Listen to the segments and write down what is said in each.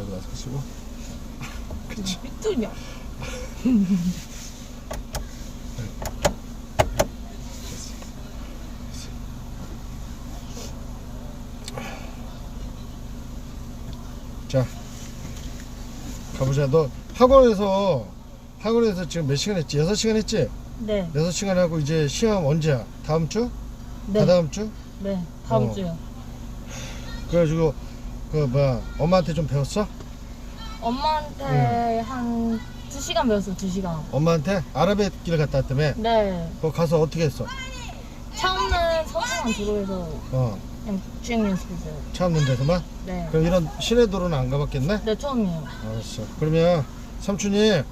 여기 마스크 쓰고. 그치. 삐뚤냐? 자, 가보자. 너 학원에서 학원에서 지금 몇 시간 했지? 6시간 했지? 네. 6시간 하고 이제 시험 언제야? 다음 주? 네. 다다음 주? 네. 다음 어. 주요. 그래가지고 그 뭐야 엄마한테 좀 배웠어? 엄마한테 한 2시간 배웠어, 2시간. 엄마한테 아라뱃길 갔다 왔다며? 네. 그거 가서 어떻게 했어? 처음은 서울만 도로에서 어, 그냥 주행 연습했어요. 차 없는 데서만? 네. 그럼 이런 시내 도로는 안 가봤겠네? 네, 처음이에요. 알았어. 그러면 삼촌이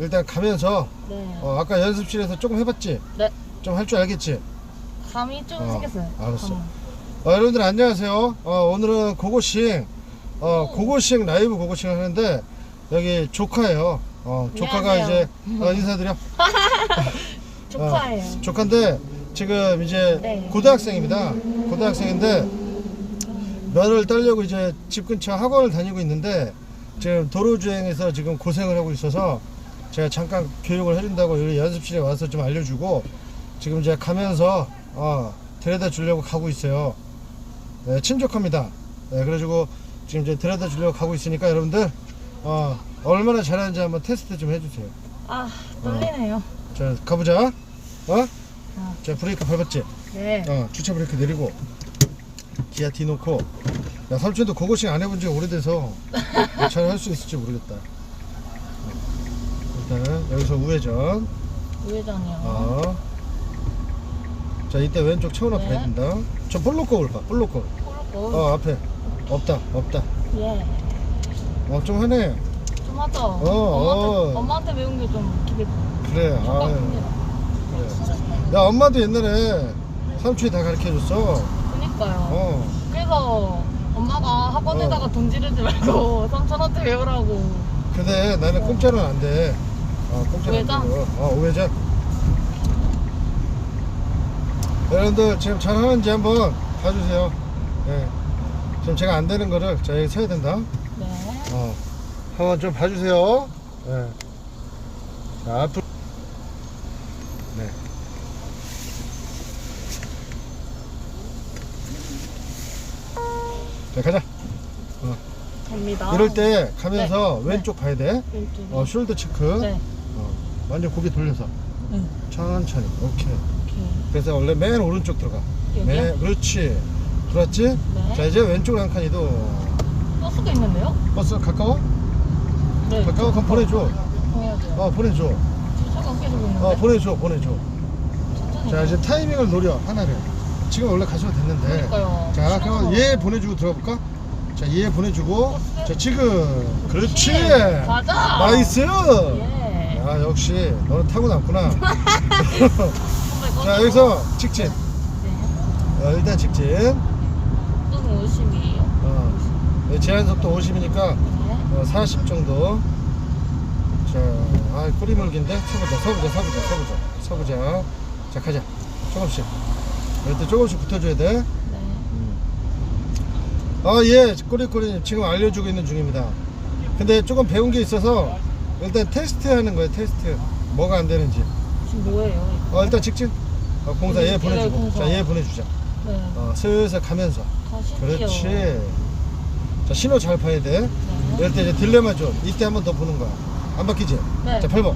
일단 가면서 네. 어, 아까 연습실에서 조금 해봤지? 네. 좀 할 줄 알겠지? 감이 좀 어, 생겼어요. 알았어. 감은. 어, 여러분들 안녕하세요. 어, 오늘은 고고싱, 어, 고고싱 라이브 고고싱 하는데 여기 조카예요. 어, 조카가 안녕하세요. 이제 어, 인사드려. 조카예요. 조카인데 지금 이제 네. 고등학생입니다. 고등학생인데 면을 따려고 이제 집 근처 학원을 다니고 있는데 지금 도로 주행에서 지금 고생을 하고 있어서 제가 잠깐 교육을 해준다고 여기 연습실에 와서 좀 알려주고 지금 이제 가면서 어, 데려다 주려고 가고 있어요. 네, 친족합니다. 네, 그래가지고 지금 이제 데려다 주려고 가고 있으니까 여러분들 어, 얼마나 잘하는지 한번 테스트 좀 해주세요. 아, 떨리네요. 자 가보자. 어? 아. 자 브레이크 밟았지? 네. 어 주차 브레이크 내리고 기아 뒤 놓고 야 삼촌도 고고싱 안 해본 지가 오래돼서 잘 할 수 있을지 모르겠다. 어. 일단은 여기서 우회전. 우회전이요. 어. 자 이때 왼쪽 채우나 네. 봐야 된다. 저 볼로코울 봐. 볼로코울. 꼴꼴. 어 앞에 없다 없다. 예. 어 좀 하네. 좀 하죠. 어, 엄마한테, 어. 엄마한테 배운 게 좀 기대 그래. 아유. 똑같습니다. 그래. 야 엄마도 옛날에 삼촌이 다 가르쳐 줬어. 그니까요. 어. 그래서 엄마가 학원에다가 돈 지르지 말고 삼촌한테 배우라고. 근데 나는 공짜로는 안 돼. 어, 공짜로 안 우회전? 되고. 어, 우회전. 여러분들 지금 잘하는지 한번 봐주세요. 예. 지금 제가 안 되는 거를 자 여기 서야 된다. 네. 어. 한번 좀 봐주세요. 예. 자 앞으로. 네. 자 가자. 갑니다. 이럴 때 가면서 네. 왼쪽 봐야 돼. 왼쪽이. 어, 숄더 체크. 네. 어, 완전 고개 돌려서 네. 천천히 오케이. 그래서 원래 맨 오른쪽 들어가 여기요? 맨 그렇지 들어왔지? 네. 자 이제 왼쪽으로 한칸 이동 버스가 있는데요? 버스 가까워? 네. 가까워? 그럼 보내줘 돼요. 어 보내줘 차가 계속 있는데. 어 보내줘 보내줘 천천히. 자 이제 타이밍을 노려 하나를 지금 원래 가셔도 됐는데 그러니까요. 자 그럼 얘 보내주고 들어볼까? 자 얘 보내주고. 자 지금 그렇지 가자. 나이스 예. 야 역시 너는 타고났구나 자 여기서 직진 네. 어, 일단 직진 속도는 50이에요. 어, 네, 제한 속도 50이니까 네. 어, 40 정도. 자, 아, 꼬리 물긴데? 서보자, 서보자, 서보자, 서보자, 서보자. 자, 가자. 조금씩. 이럴 때 조금씩 붙어줘야 돼. 네. 아, 예, 꼬리꼬리 지금 알려주고 있는 중입니다. 근데 조금 배운 게 있어서 일단 테스트 하는 거예요, 테스트. 뭐가 안 되는지. 지금 뭐예요? 어, 일단 직진. 어, 공사 얘 네, 보내주고. 공사. 자, 얘 보내주자. 네. 어, 슬슬 가면서. 다시 그렇지. 자, 신호 잘 봐야 돼. 네. 이럴 때 이제 딜레마 좀 이때 한 번 더 보는 거야 안 바뀌지? 네. 자 8번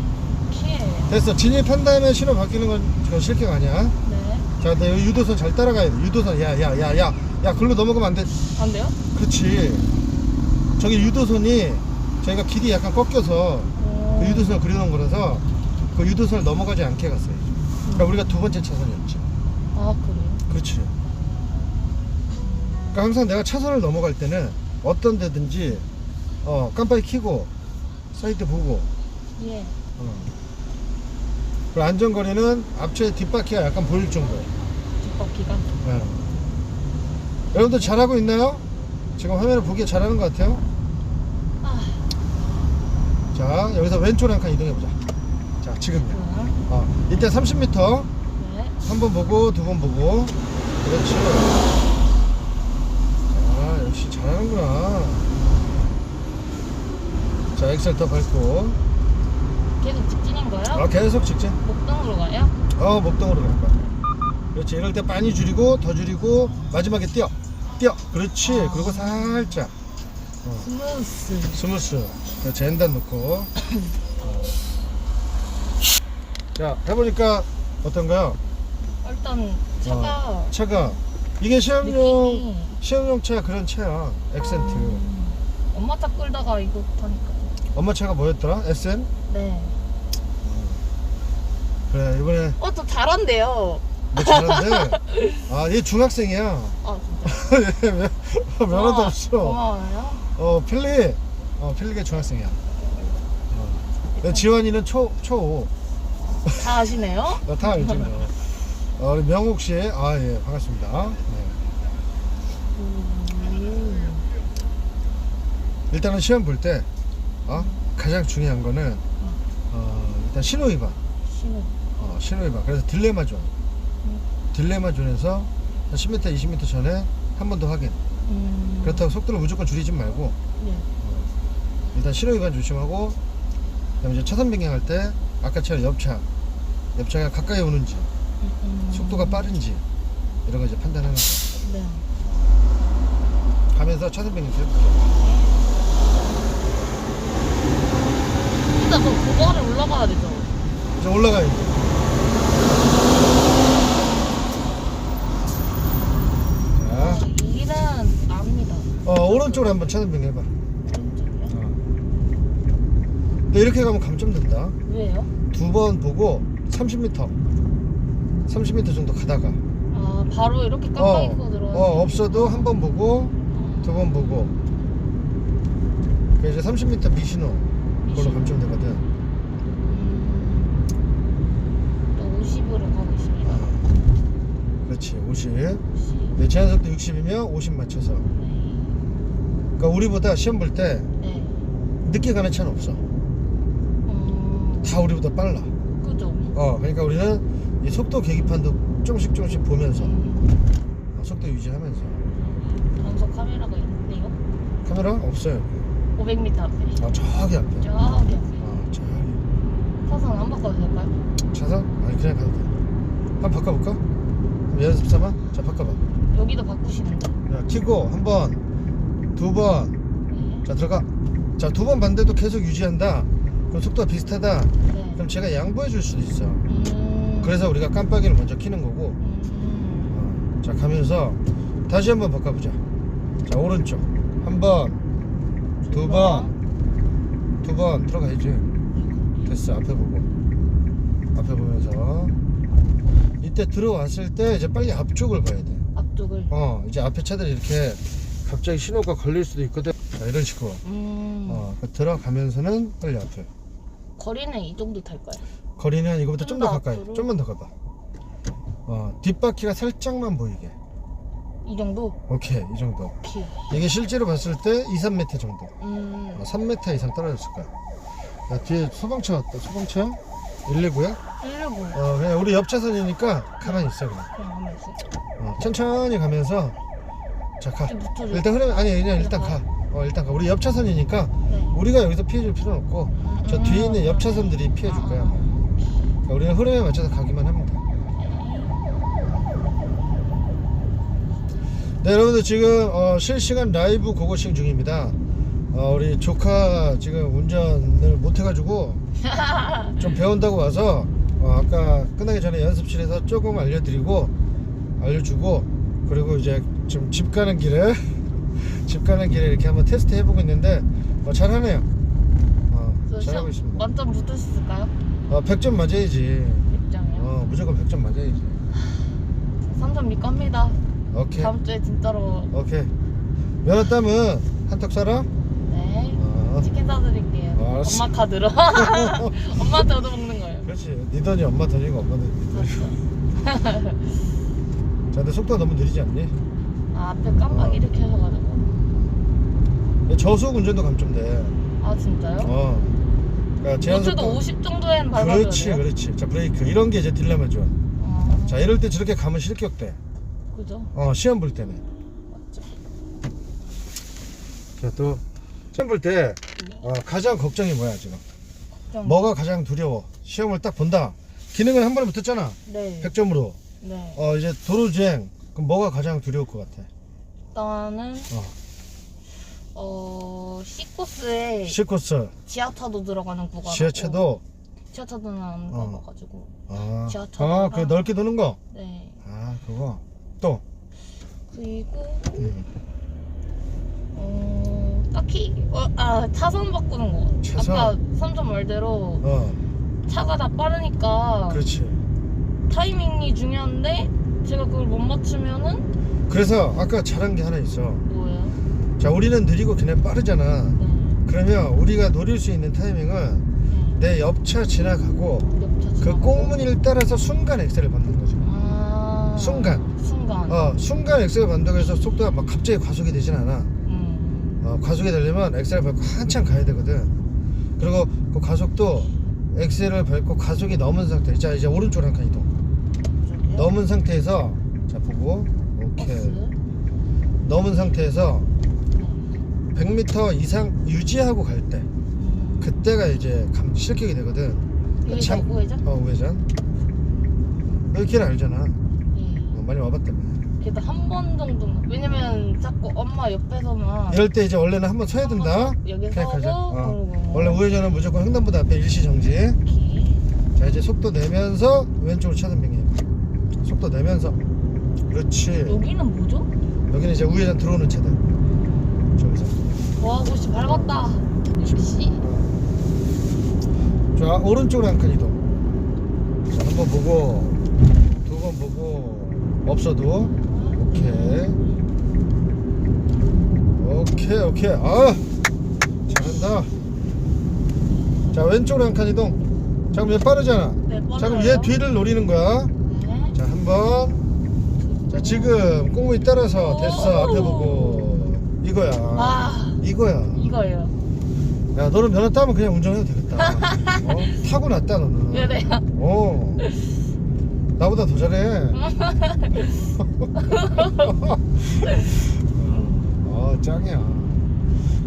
키. 됐어 진입한 다음에 신호 바뀌는 건 그건 실격 아니야 네. 자 근데 여기 유도선 잘 따라가야 돼 유도선 야 야 야 야야 야 글로 넘어가면 안 돼 안 돼요? 그렇지 저기 유도선이 저희가 길이 약간 꺾여서 어. 그 유도선을 그려놓은 거라서 그 유도선을 넘어가지 않게 갔어요 그러니까 우리가 두 번째 차선이었지 아 그래요? 그렇지 그러니까 항상 내가 차선을 넘어갈 때는 어떤 데든지 어 깜빡이 켜고 사이드 보고 예. 어. 그리고 안전거리는 앞차의 뒷바퀴가 약간 보일 정도. 뒷바퀴가. 예. 여러분들 잘하고 있나요? 지금 화면을 보기에 잘하는 것 같아요. 아. 자, 여기서 왼쪽으로 한 칸 이동해보자. 자, 지금요. 응. 어, 이때 30m. 네. 한 번 보고, 두 번 보고. 그렇지. 자, 역시 잘하는구나. 자 엑셀 더 밟고 계속 직진인 거예요? 아 계속 직진 목동으로 가요? 어 목동으로 갈 거야 그렇지 이럴 때 많이 줄이고 더 줄이고 마지막에 뛰어 뛰어 그렇지 아. 그리고 살짝 스무스. 스무스 그렇지 엔단 놓고 어. 자 해보니까 어떤가요? 일단 차가 어, 차가 이게 시험용 느낌이 시험용 차 그런 차야 엑센트 음, 엄마 차 끌다가 이거 타니까. 엄마 차가 뭐였더라? SM? 네. 그래 이번에 어, 저 잘한대요. 너 잘하는데 아얘 중학생이야 아, 진짜. 면허도 고마워- 없어 고마워요. 어 필리 어 필리가 중학생이야 어. 지원이는 초 초. 다 아시네요? 나다 알지 뭐. 어, 우리 명욱 씨, 아 예 반갑습니다. 네. 음. 일단은 시험 볼 때 어? 가장 중요한 거는 어, 일단 신호 위반, 신호. 어, 신호 위반. 그래서 딜레마 존, 딜레마 존에서 한 10m, 20m 전에 한 번 더 확인. 음. 그렇다고 속도를 무조건 줄이지 말고 네. 일단 신호 위반 조심하고 그다음에 이제 차선 변경할 때 아까처럼 옆차, 옆차가 가까이 오는지 음. 속도가 빠른지 이런 거 이제 판단하는 거. 네. 가면서 차선 변경 좀 해볼게요. 일단 저 고거를 올라가야 되죠. 이제 올라가야지. 자, 이 길은 압니다. 어, 오른쪽으로 한번 차선 변경 해봐. 어. 근데 이렇게 가면 감점된다. 왜요? 두 번 보고 30m, 30m 정도 가다가 아, 바로 이렇게 깜빡이 끄고 들어가는 어 없어도 한 번 보고 두 번 보고. 그 이제 30m 미신호 그걸로 미신호. 감점되거든. 음. 또 50으로 가고 있습니다. 그렇지, 50. 50. 네, 제한 속도 60이면 50 맞춰서. 네. 그러니까 우리보다 시험 볼 때 네. 늦게 가는 차는 없어. 음. 다 우리보다 빨라. 그죠? 어, 그러니까 우리는 이 속도 계기판도 조금씩 조금씩 보면서 음. 어, 속도 유지하면서 단속 카메라가 있네요. 카메라 없어요. 500m 앞에. 아 저기 앞에. 저기 앞에. 아 저기 사선 안 바꿔도 될까요? 차선? 아니 그냥 가도 돼. 한번 바꿔볼까? 한번 연습 삼아. 자 바꿔봐. 여기도 바꾸시는데. 자 키고 한 번, 두 번. 네. 자 들어가. 자 두 번 반대도 계속 유지한다. 그럼 속도가 비슷하다. 네. 그럼 제가 양보해 줄 수도 있어. 음. 그래서 우리가 깜빡이를 먼저 켜는 거고. 음. 어, 자 가면서 다시 한번 바꿔보자 자 오른쪽 한번 두 번 두 번 들어가야지 됐어 앞에 보고 앞에 보면서 이때 들어왔을 때 이제 빨리 앞쪽을 봐야 앞쪽을. 돼어 이제 앞에 차들이 이렇게 갑자기 신호가 걸릴 수도 있거든 자 이런 식으로 음. 어그 들어가면서는 빨리 앞에 거리는 이 정도 탈까요? 거리는 이거보다 좀좀더더 가까이 앞으로? 좀만 더 가봐 어 뒷바퀴가 살짝만 보이게 이 정도? 오케이 이 정도 오케이. 이게 실제로 봤을 때 2, 3m 정도 음. 어, 3m 이상 떨어졌을 거야 야, 뒤에 소방차 왔다 소방차 119야? 119. 어 그냥 우리 옆 차선이니까 가만히 있어 그냥 그냥 가만 있어. 어, 천천히 가면서 자 가 좀 붙여줘. 일단 흐르면 아니 그냥 일단 가 어 일단 가 우리 옆 차선이니까 네. 우리가 여기서 피해줄 필요는 없고 저 뒤에 있는 옆 차선들이 피해줄 거야. 그러니까 우리는 흐름에 맞춰서 가기만 돼 네, 여러분들 지금 어, 실시간 라이브 고고싱 중입니다. 어, 우리 조카 지금 운전을 못 해가지고 좀 배운다고 와서 어, 아까 끝나기 전에 연습실에서 조금 알려드리고 알려주고 그리고 이제 지금 집 가는 길에 집 가는 길에 이렇게 한번 테스트 해보고 있는데 어, 잘하네요. 어, 저 잘하고 있습니다. 만점 수 있을까요? 어, 100점 맞아야지. 100점이요? 어, 무조건 100점 맞아야지. 3점 믿 겁니다. 오케이. 다음 주에 진짜로. 오케이. 면허 따면 한턱 쏴라. 네. 어. 치킨 사드릴게요. 어, 알았어. 엄마 카드로. 엄마한테 얻어먹는 거예요. 그렇지. 네 돈이 엄마 돈이고 엄마 돈이 네 돈이고. 자, 근데 속도가 너무 느리지 않니? 아, 앞에 깜빡 어. 이렇게 하셔가지고. 저속 운전도 감점돼. 아, 진짜요? 어. 그러니까 제한 노트도 속도. 50 정도엔 밟아줘야 그렇지, 돼요? 그렇지. 자, 브레이크 이런 게 이제 딜레마죠. 어, 자, 이럴 때 저렇게 가면 실격돼. 그죠? 어, 시험 볼 때는. 맞죠. 자, 또 시험 볼 때 어, 가장 걱정이 뭐야 지금? 좀- 뭐가 가장 두려워? 시험을 딱 본다. 기능을 한 번에 붙었잖아. 네. 100점으로. 네. 어 이제 도로주행. 그럼 뭐가 가장 두려울 것 같아? 일단은 어, 어 C코스에 C코스, 지하차도 들어가는 구간. 지하차도. 지하차도는 안 어. 가봐가지고. 아, 지하철 아, 그 넓게 도는 거. 네. 아, 그거. 또. 그리고 음. 어 딱히 어, 아 차선 바꾸는 거. 차선? 아까 삼촌 말대로 어, 차가 다 빠르니까 그렇지. 타이밍이 중요한데 제가 그걸 못 맞추면은 그래서 아까 잘한 게 하나 있어. 뭐예요? 자, 우리는 느리고 걔네 빠르잖아. 네. 그러면 우리가 노릴 수 있는 타이밍은 네. 내 옆차 지나가고 옆차 그 지나가고. 꽁무니를 따라서 순간 엑셀을 밟는 거죠. 아 순간. 순간. 어, 순간 엑셀을 밟는다고 해서 속도가 막 갑자기 과속이 되진 않아. 음. 어, 과속이 되려면 엑셀을 밟고 한참 가야 되거든. 그리고 그 과속도 엑셀을 밟고 과속이 넘은 상태. 자, 이제 오른쪽으로 한 칸 이동. 넘은 상태에서 자 보고 오케이. 넘은 상태에서 네. 100m 이상 유지하고 갈 때. 음. 그때가 이제 감 실격이 되거든. 참- 참... 우회전? 어, 우회전. 여기 길 알잖아. 예. 어, 많이 와봤다며. 그래도 한 번 정도는 왜냐면 자꾸 엄마 옆에서만 이럴 때 이제 원래는 한번 서야 된다. 여기 서고. 어. 그러고 원래 우회전은 무조건 횡단보도 앞에 일시 정지. 이렇게. 자 이제 속도 내면서 왼쪽으로 차선 변경. 속도 내면서. 그렇지. 여기는 뭐죠? 여기는 이제 우회전 들어오는 차들. 저기서. 와 고씨 밟았다 역시 자 오른쪽으로 한 칸 이동. 자 한 번 보고 두 번 보고 없어도 오케이. 오케이 오케이. 아 잘한다. 자 왼쪽으로 한 칸 이동. 자 그럼 얘 빠르잖아. 네 자 그럼. 얘 뒤를 노리는 거야. 네. 자 지금 꽁무니 따라서 됐어 앞에 보고 이거야. 아 이거야. 이거예요 야 너는 면허 따면 그냥 운전해도 되겠다. 어? 타고났다 너는. 그래요 어. 나보다 더 잘해. 어 짱이야.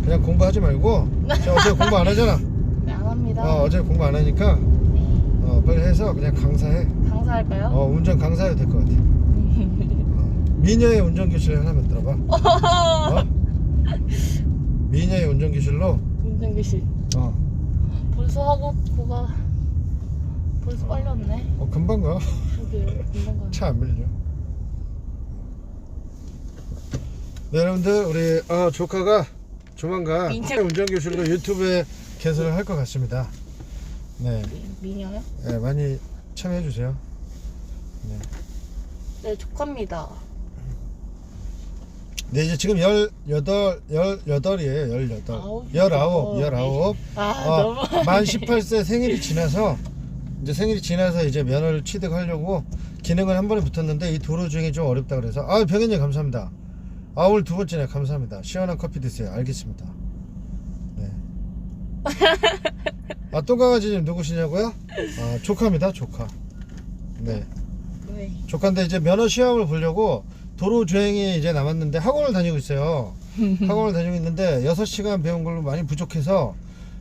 그냥 공부하지 말고. 자, 어제 공부 안 하잖아. 네, 안 합니다 어, 어제 공부 안 하니까 네. 어, 빨리 해서 그냥 강사해. 강사할까요? 어, 운전 강사해도 될 것 같아. 어. 미녀의 운전 교실 하나 만들어봐. 어? 미녀의 운전 교실로. 운전교실 어, 벌써 하고 그가 벌써 빨렸네 어 금방 가. 그게 금방 가네 차안 밀려. 네, 여러분들 우리 어, 조카가 조만간 인정. 운전교실로 유튜브에 개설을 할 것 같습니다. 네, 미녀요? 네, 많이 참여해 주세요. 네 조카입니다 네, 이제 지금 18, 18이에요. 18. 아홉, 19, 여덟. 19. 아 어, 너무 만 18세 생일이 지나서 이제 생일이 지나서 이제 면허를 취득하려고 기능을 한 번에 붙었는데 이 도로 주행이 좀 어렵다 그래서 아 병현님 감사합니다. 아 오늘 두 번째네 감사합니다. 시원한 커피 드세요. 알겠습니다. 네. 아 똥강아지님 누구시냐고요? 아 조카입니다. 조카. 네. 왜? 조카인데 이제 면허 시험을 보려고 도로 주행이 이제 남았는데 학원을 다니고 있어요. 학원을 다니고 있는데 6시간 배운 걸로 많이 부족해서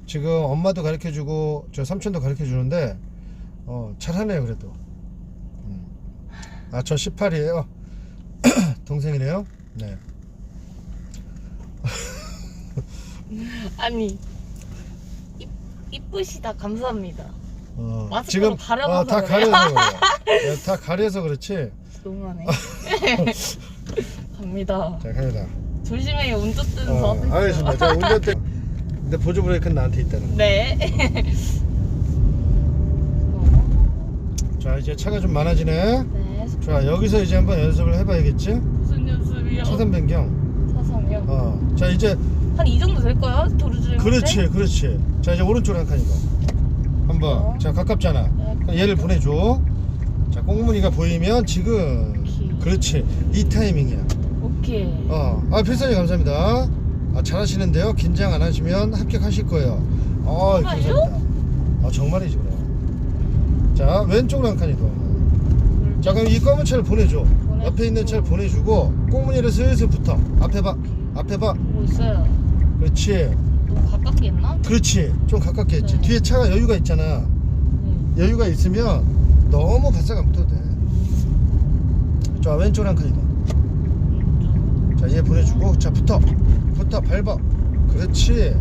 지금 엄마도 가르쳐 주고 저 삼촌도 가르쳐 주는데 어, 잘하네요 그래도. 음. 아저 18이에요. 동생이네요. 네. 아니 이, 이쁘시다 감사합니다 어, 마스크로 가려놔서 어, 다 그래요? 가려서 그래요. 야, 다 가려서 그렇지. 너무하네 갑니다 자 갑니다. 조심해요 운전대는 어, 저한테. 알겠습니다. 자 운전대. 근데 보조 브레이크는 나한테 있다는. 거. 네 자 이제 차가 좀 많아지네. 네 자 여기서 이제 한번 연습을 해봐야겠지? 무슨 연습이요? 차선 변경. 차선이요? 어. 자 이제 한 이 정도 될까요? 도로 주행 그렇지 그렇지. 자 이제 오른쪽으로 한 칸이고. 한번. 어. 자 가깝잖아. 네, 그럼 얘를 보내줘. 자 꽁무니가 보이면 지금. 그렇지. 이 타이밍이야. 오케이 어. 아 필선이 감사합니다. 아 잘하시는데요. 긴장 안 하시면 합격하실 거예요. 아 정말요? 감사합니다. 아 정말이지 그래. 자 왼쪽으로 한 칸이고. 자 그럼 이 검은 차를 보내줘. 보내주고. 옆에 있는 차를 보내주고 꽁무니를 슬슬 붙어. 앞에 봐. 앞에 봐. 뭐 있어요 그렇지. 너무 가깝게 했나? 그렇지 좀 가깝게 했지 네. 뒤에 차가 여유가 있잖아 네. 여유가 있으면 너무 바싹 안 붙어도 돼 자 왼쪽 한 칸이다 자얘 보내주고 자 붙어 붙어 밟아 그렇지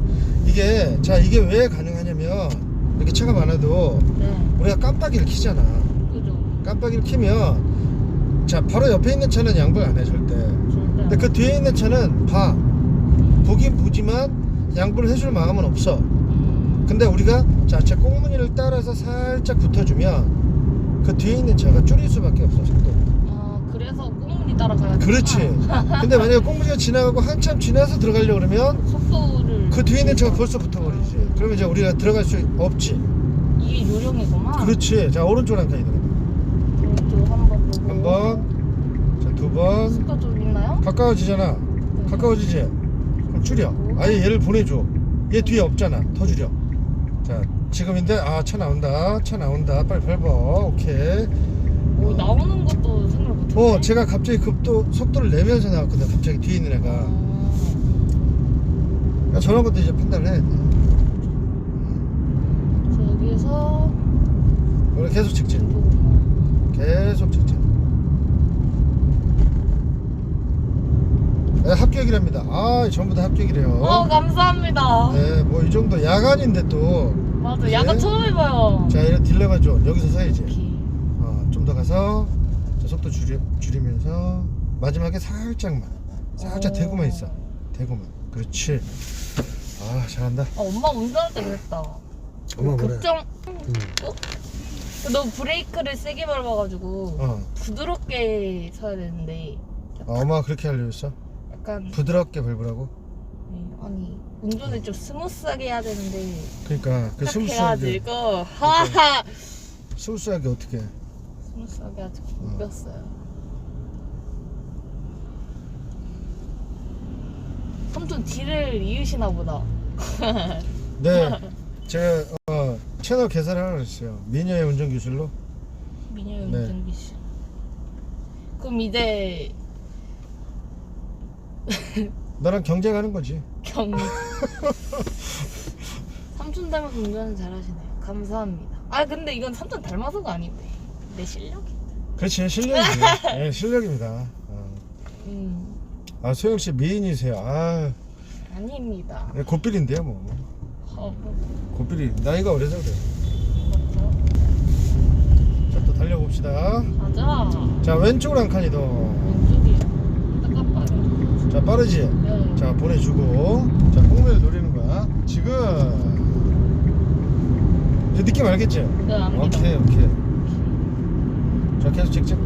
이게 자 이게 왜 가능하냐면 이렇게 차가 많아도 네. 우리가 깜빡이를 켜잖아 그죠. 깜빡이를 켜면 자 바로 옆에 있는 차는 양보를 안 해 절대 절대. 근데 그 뒤에 있는 차는 봐 보긴 보지만 양보를 해줄 마음은 없어 음. 근데 우리가 자제 꽁무니를 따라서 살짝 붙어주면 그 뒤에 있는 차가 줄일 수밖에 없어 속도 따라가야 그렇지. 근데 만약에 꽁무니가 지나가고 한참 지나서 들어가려고 그러면 속도를 그 뒤에 있는 차가 벌써 붙어버리지. 그러면 이제 우리가 들어갈 수 없지. 이게 요령이구만. 그렇지. 자 오른쪽 한 칸이 들어 오른쪽 한번 보고. 한 번. 자 두번. 속도 좀 있나요? 가까워지잖아. 네. 가까워지지? 그럼 줄여. 아예 얘를 보내줘. 얘 뒤에 없잖아. 더 줄여. 자 지금인데 아 차 나온다. 차 나온다. 빨리 밟아. 오케이 오 나오는 것도 생각 못했네. 어 제가 갑자기 급도 속도를 내면서 나왔거든 갑자기 뒤에 있는 애가 아, 그러니까 저런 것도 이제 판단을 해야 돼저 여기서 우리 계속 직진 보고. 계속 직진 네, 합격이랍니다 아 전부 다 합격이래요 어 감사합니다. 네뭐 이 정도 야간인데 또 맞아 야간 처음 해봐요. 자 이런 딜레마 좀 여기서 서야지 오케이. 어, 좀더 가서 자, 속도 줄여, 줄이면서 마지막에 살짝만 살짝 오. 대고만 있어 대고만 그렇지 아 잘한다 아, 엄마 운전할 때 그랬다. 엄마 뭐래 급정. 응. 어? 너 브레이크를 세게 밟아가지고 어. 부드럽게 서야 되는데 아, 엄마가 그렇게 알려줬어? 약간 부드럽게 밟으라고? 네, 아니 운전을 좀 스무스하게 해야 되는데 그러니까 그딱 스무스하게 해가지고 하하 스무스하게 어떻게 스 무스하게 아직 못 어. 배웠어요. 삼촌 뒤를 이으시나 보다. 네 제가 어, 채널 개설하라고 그랬어요 미녀의 운전 기술로 미녀의 네. 운전기 씨. 그럼 이제 너랑 경쟁하는 거지 경 삼촌 닮아서 운전은 잘하시네요. 감사합니다. 아 근데 이건 삼촌 닮아서가 아닌데 내 실력이. 그렇지 실력이지 네, 실력입니다 어. 음 아 소영 씨 미인이세요 아 아닙니다. 네, 곱빌인데요 뭐 어, 곱빌이 나이가 어려서 그래 맞죠? 자또 달려봅시다 맞아. 자 왼쪽으로 한 칸이 더. 왼쪽이야. 자 빠르지. 네. 자 보내주고. 자 꽁매를 노리는 거야. 지금. 이제 느낌 알겠지? 네, 압니다. 오케이 오케이. 자 계속 직진.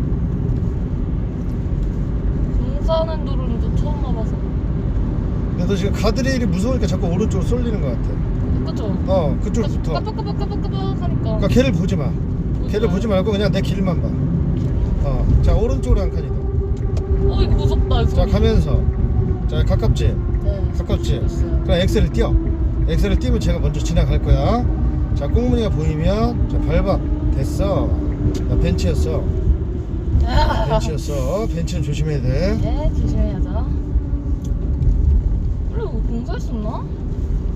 공사하는 도로는 또 처음 와봐서. 근데 너 지금 가드레일이 무서우니까 자꾸 오른쪽으로 쏠리는 것 같아. 그쵸? 어 그쪽으로 붙어. 까빡까빡까빡까빡 하니까. 그러니까 걔를 보지 마. 걔를 보지 말고 그냥 내 길만 봐. 어. 자 오른쪽으로 한 칸이 더. 어 이거 무섭다. 자 가면서. 자 가깝지? 네. 가깝지? 있어요. 그럼 엑셀을 띄워. 엑셀을 띄우면 제가 먼저 지나갈 거야. 자, 꽁무니가 보이면 자, 밟아. 됐어. 자, 벤치였어. 벤치였어. 벤치는 조심해야 돼. 네 조심해야죠. 원래 이거 공사했었나?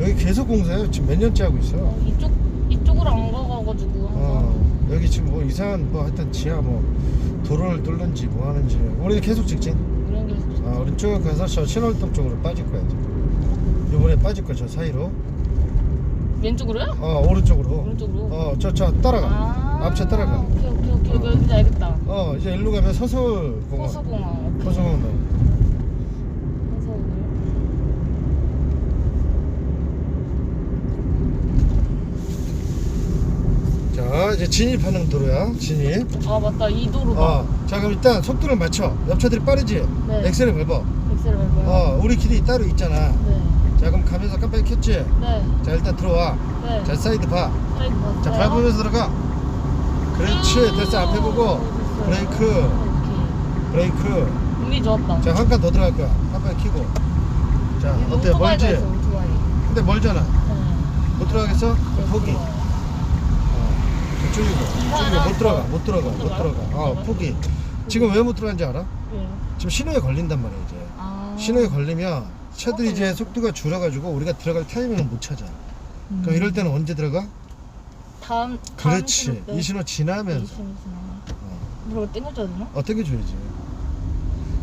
여기 계속 공사해요. 지금 몇 년째 하고 있어. 어, 이쪽 이쪽으로 안 가가지고. 어, 여기 지금 뭐 이상한 뭐 하여튼 지하 뭐 도로를 뚫는지 뭐 하는지. 우리는 계속 직진. 이런 게 있었어. 아, 우리 쭉 가서 저 신월동 쪽으로 빠질 거야. 이제. 이번에 빠질 거야. 저 사이로. 왼쪽으로요? 어, 오른쪽으로. 오른쪽으로. 어, 저, 저 따라가. 아. 앞차 따라가. 오케이 오케이 오케이. 어. 이제 알겠다. 어, 이제 일로 가면 서서울 공원. 호수공항. 오케이. 서서울. 자 이제 진입하는 도로야 진입 아 맞다 이 도로다. 어, 자 그럼 일단 속도를 맞춰 옆차들이 빠르지 네. 엑셀을 밟아 엑셀 밟아요. 어 우리 길이 따로 있잖아 네. 자 그럼 가면서 깜빡이 켰지 네. 자 일단 들어와 네. 자 사이드 봐자 사이드 봤어요. 밟으면서 들어가 그렇지 됐어 앞에 보고. 브레이크 오케이. 브레이크 운이 좋았다. 자 한 칸 더 들어갈 거야 깜빡이 켜고 자 이거 어때 오토바이가 멀지 있어, 오토바이. 근데 멀잖아 네. 못 들어가겠어 네, 포기 좋아요. 어, 줄이고 줄이고 못 들어가 못 들어가 못? 들어가 어? 포기 지금 왜 못 들어간지 알아? 네. 지금 신호에 걸린단 말이야 이제 아. 신호에 걸리면 차들이 이제 속도가 줄어가지고 우리가 들어갈 타이밍을 못 찾아 그럼 이럴 때는 언제 들어가? 다음 다음 그렇지. 신호 때. 이 신호 지나면서. 이 신호 지나면. 뭐라고 땡겨줘야 되나? 어, 땡겨줘야지.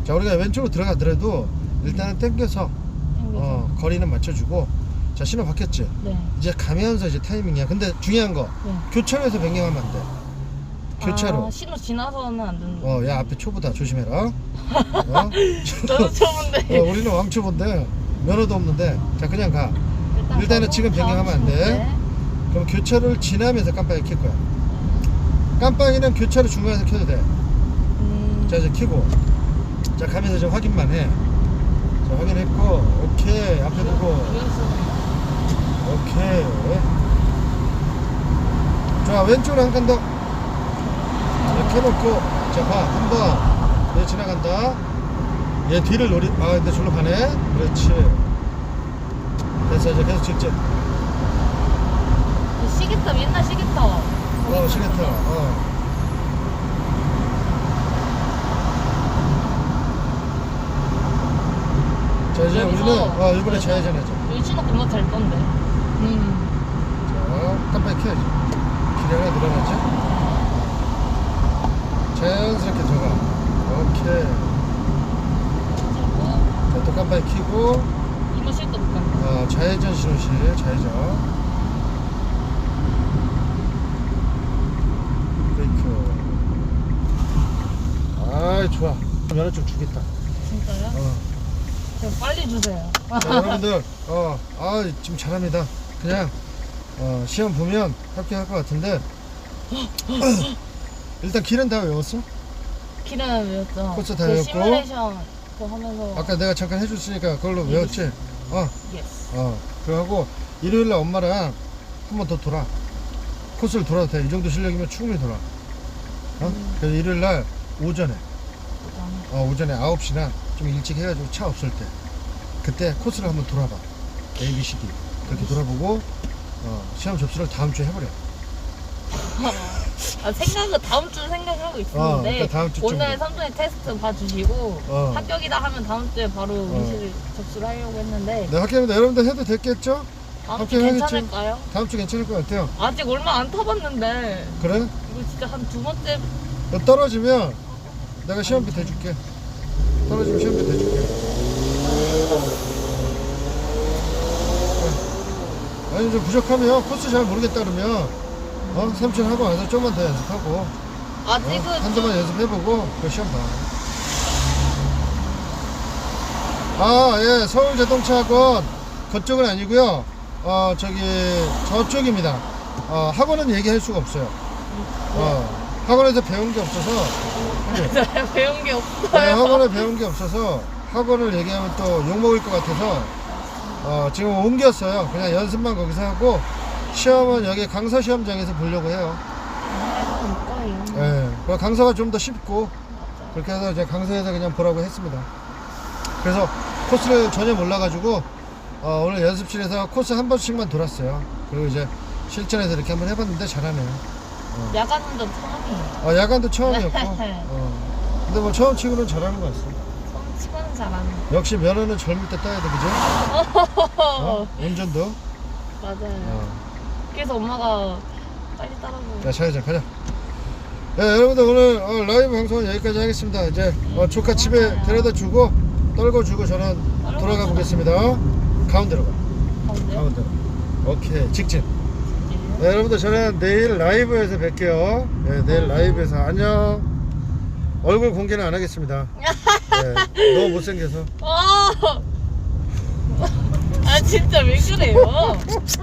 자, 우리가 왼쪽으로 들어가더라도 일단은 땡겨서 땡겨줘. 어, 거리는 맞춰주고 자, 신호 바뀌었지? 네. 이제 가면서 이제 타이밍이야. 근데 중요한 거 네. 교차로에서 변경하면 안 돼. 교차로. 아, 신호 지나서는 안 거. 어, 야 앞에 초보다 조심해라. 어? 너도 처음인데. 어, 우리는 왕초보인데 면허도 없는데 자 그냥 가. 일단 일단은 가고 지금 변경하면 안 돼. 그럼 교차로를 지나면서 깜빡이 켤 거야. 깜빡이는 교차로 중간에서 켜도 돼. 음, 자 이제 켜고. 자 가면서 이제 확인만 해. 자 확인했고 오케이 앞에 보고 그래서 오케이. 자 왼쪽으로 한 칸 더. 자, 켜놓고 자 봐 한번 얘 지나간다. 얘 뒤를 노리. 아 근데 절로 가네. 그렇지. 됐어 이제 계속 직진. 그 시계탑 옛날 시계탑. 어 시계타. 어. 자 이제 우리는 어 좌회전하자. 여기 신호 겁나 잘 떴는데. 음. 자 깜빡이 켜야지. 하나 늘어나지. 자연스럽게 들어가. 오케이. 그리고 자, 또 깜빡이 켜고 이거 실도 못 간다. 어, 좌회전 신호시 좌회전. 브레이크. 아 좋아. 면허 좀 주겠다. 진짜요? 어. 저 빨리 주세요. 자, 여러분들, 어, 아, 지금 잘합니다. 그냥, 어, 시험 보면 합격할 것 같은데, 일단 길은 다 외웠어? 길은 외웠죠. 코스 다 그 외웠고. 시뮬레이션 그거 하면서. 아까 내가 잠깐 해줬으니까 그걸로 외웠지? 어, 예스. 어. 그러고, 일요일날 엄마랑 한 번 더 돌아. 코스를 돌아도 돼. 이 정도 실력이면 충분히 돌아. 어? 음. 그래서 일요일날 오전에, 어, 오전에 9시나 좀 일찍 해가지고 차 없을 때. 그때 코스를 한번 돌아봐. A, B, C, D. 그렇게 돌아보고, 어, 시험 접수를 다음 주에 해버려. 아 생각은 다음 주 생각하고 어, 있었는데 그러니까 다음 주쯤. 오늘 삼촌이 테스트 봐주시고 어. 합격이다 하면 다음 주에 바로 응시를 접수를 하려고 했는데 네, 학교입니다. 여러분들 해도 됐겠죠? 다음 주. 괜찮을까요? 다음 주 괜찮을 것 같아요. 아직 얼마 안 타봤는데 그래? 이거 진짜 한 두 번째 너 떨어지면 내가 시험비 대줄게. 떨어지면 시험비 대줄게. 네. 아니, 좀 부족하면 코스 잘 모르겠다 그러면, 어? 삼촌 하고 와서 좀만 더 연습하고, 어? 아직은 한두 번 연습해보고, 그 시험 봐. 아, 예, 서울자동차학원. 그쪽은 아니고요 어, 저기, 저쪽입니다. 어, 학원은 얘기할 수가 없어요. 어, 학원에서 배운 게 없어서. 배운 게 네, 없어요. 학원에 배운 게 없어서 학원을 얘기하면 또 욕먹을 것 같아서 어, 지금 옮겼어요. 그냥 연습만 거기서 하고 시험은 여기 강서 시험장에서 보려고 해요. 예, 그 강서가 좀 더 쉽고 그렇게 해서 이제 강서에서 그냥 보라고 했습니다. 그래서 코스를 전혀 몰라가지고 어, 오늘 연습실에서 코스 한 번씩만 돌았어요. 그리고 이제 실전에서 이렇게 한번 해봤는데 잘하네요. 야간운전 처음이에요. 어, 야간도 처음이었고, 어, 근데 뭐 처음 치고는 잘하는 것 같습니다. 처음 치고는 잘하는. 역시 면허는 젊을 때 따야 돼, 그죠? 어? 운전도. 맞아요. 어. 그래서 엄마가 빨리 따라고. 자, 좌회전 가자. 네, 여러분들 오늘 어, 라이브 방송은 여기까지 하겠습니다. 이제 어, 조카 집에 데려다 주고 떨궈 주고 저는 돌아가 보겠습니다. 가운데로 가. 가운데. 가운데로. 오케이, 직진. 네, 여러분들 저는 내일 라이브에서 뵐게요. 네, 내일 라이브에서 안녕. 얼굴 공개는 안 하겠습니다. 네, 너무 못생겨서. 아, 아 진짜 왜 그래요?